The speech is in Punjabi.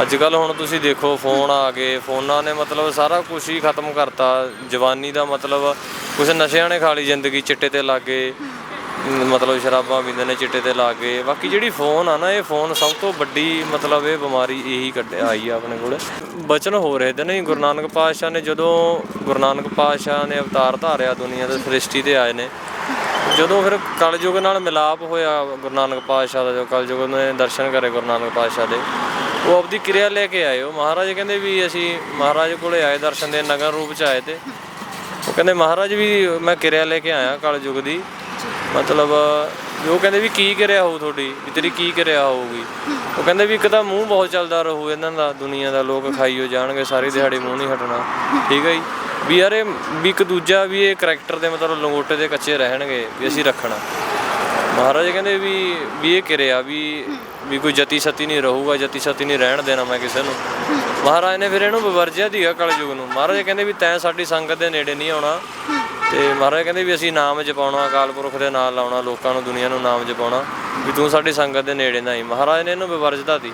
ਅੱਜ ਕੱਲ ਹੁਣ ਤੁਸੀਂ ਦੇਖੋ, ਫੋਨ ਆ ਗਏ। ਫੋਨਾਂ ਨੇ ਮਤਲਬ ਸਾਰਾ ਕੁਝ ਹੀ ਖਤਮ ਕਰਤਾ। ਜਵਾਨੀ ਦਾ ਮਤਲਬ ਕੁਝ ਨਸ਼ਿਆਂ ਨੇ ਖਾ ਲਈ ਜ਼ਿੰਦਗੀ, ਚਿੱਟੇ ਤੇ ਲੱਗ ਗਏ। ਮਤਲਬ ਸ਼ਰਾਬਾਂ ਪੀਂਦੇ ਨੇ, ਚਿੱਟੇ ਤੇ ਲੱਗ ਗਏ। ਬਾਕੀ ਜਿਹੜੀ ਫੋਨ ਆ ਨਾ, ਇਹ ਫੋਨ ਸਭ ਤੋਂ ਵੱਡੀ ਮਤਲਬ ਇਹ ਬਿਮਾਰੀ ਇਹੀ ਕੱਢਿਆ ਆਈ ਆ ਆਪਣੇ ਕੋਲ। ਬਚਨ ਹੋ ਰਹੇ ਤੇ ਨਹੀਂ, ਗੁਰੂ ਨਾਨਕ ਪਾਤਸ਼ਾਹ ਨੇ ਜਦੋਂ ਗੁਰੂ ਨਾਨਕ ਪਾਤਸ਼ਾਹ ਨੇ ਅਵਤਾਰ ਧਾਰਿਆ ਦੁਨੀਆ ਦੇ ਸ੍ਰਿਸ਼ਟੀ ਤੇ ਆਏ ਨੇ, ਜਦੋਂ ਫਿਰ ਕਲਯੁਗ ਨਾਲ ਮਿਲਾਪ ਹੋਇਆ ਗੁਰੂ ਨਾਨਕ ਪਾਤਸ਼ਾਹ ਦਾ, ਜੋ ਕਲਯੁਗ ਨੇ ਦਰਸ਼ਨ ਕਰੇ ਗੁਰੂ ਨਾਨਕ ਪਾਤਸ਼ਾਹ ਦੇ ਉਹ ਆਪਦੀ ਕਿਰਿਆ ਲੈ ਕੇ ਆਏ। ਉਹ ਮਹਾਰਾਜ ਕਹਿੰਦੇ ਵੀ ਅਸੀਂ ਮਹਾਰਾਜ ਕੋਲੇ ਆਏ, ਦਰਸ਼ਨ ਦੇ ਨਗਰ ਰੂਪ ਚ ਆਏ ਤੇ। ਉਹ ਕਹਿੰਦੇ, ਮਹਾਰਾਜ ਵੀ ਮੈਂ ਕਿਰਿਆ ਲੈ ਕੇ ਆਇਆ ਕਲਯੁਗ ਦੀ। ਮਤਲਬ ਵੀ ਉਹ ਕਹਿੰਦੇ ਵੀ ਕੀ ਕਿਰਿਆ ਹੋਊ ਤੁਹਾਡੀ? ਵੀ ਤੇਰੀ ਕੀ ਕਿਰਿਆ ਹੋਊਗੀ? ਉਹ ਕਹਿੰਦੇ ਵੀ ਇੱਕ ਤਾਂ ਮੂੰਹ ਬਹੁਤ ਚੱਲਦਾ ਰਹੂ ਇਹਨਾਂ ਦਾ, ਦੁਨੀਆ ਦਾ। ਲੋਕ ਖਾਈਓ ਜਾਣਗੇ, ਸਾਰੀ ਦਿਹਾੜੀ ਮੂੰਹ ਨਹੀਂ ਹਟਣਾ। ਠੀਕ ਹੈ ਜੀ? ਵੀ ਯਾਰ ਇਹ ਵੀ ਇੱਕ ਦੂਜਾ ਵੀ ਇਹ ਕਰੈਕਟਰ ਦੇ ਮਤਲਬ ਲੰਗੋਟੇ ਦੇ ਕੱਚੇ ਰਹਿਣਗੇ, ਵੀ ਅਸੀਂ ਰੱਖਣਾ। ਮਹਾਰਾਜ ਕਹਿੰਦੇ ਵੀ ਵੀ ਇਹ ਕਿਰਿਆ ਵੀ ਵੀ ਕੋਈ ਜਤੀ ਸਤੀ ਨਹੀਂ ਰਹੂਗਾ, ਜਤੀ ਸਤੀ ਨਹੀਂ ਰਹਿਣ ਦੇਣਾ ਮੈਂ ਕਿਸੇ ਨੂੰ। ਮਹਾਰਾਜ ਨੇ ਫਿਰ ਇਹਨੂੰ ਵਿਵਰਜਿਆ ਦੀਗਾ ਕਲਯੁਗ ਨੂੰ। ਮਹਾਰਾਜ ਕਹਿੰਦੇ ਵੀ ਤੈਂ ਸਾਡੀ ਸੰਗਤ ਦੇ ਨੇੜੇ ਨਹੀਂ ਆਉਣਾ। ਤੇ ਮਹਾਰਾਜ ਕਹਿੰਦੇ ਵੀ ਅਸੀਂ ਨਾਮ ਜਪਾਉਣਾ, ਅਕਾਲ ਪੁਰਖ ਦੇ ਨਾਲ ਲਾਉਣਾ ਲੋਕਾਂ ਨੂੰ, ਦੁਨੀਆ ਨੂੰ ਨਾਮ ਜਪਾਉਣਾ, ਵੀ ਤੂੰ ਸਾਡੀ ਸੰਗਤ ਦੇ ਨੇੜੇ ਨਾ ਆਈ। ਮਹਾਰਾਜ ਨੇ ਇਹਨੂੰ ਵਿਵਰਜਤਾ ਦੀ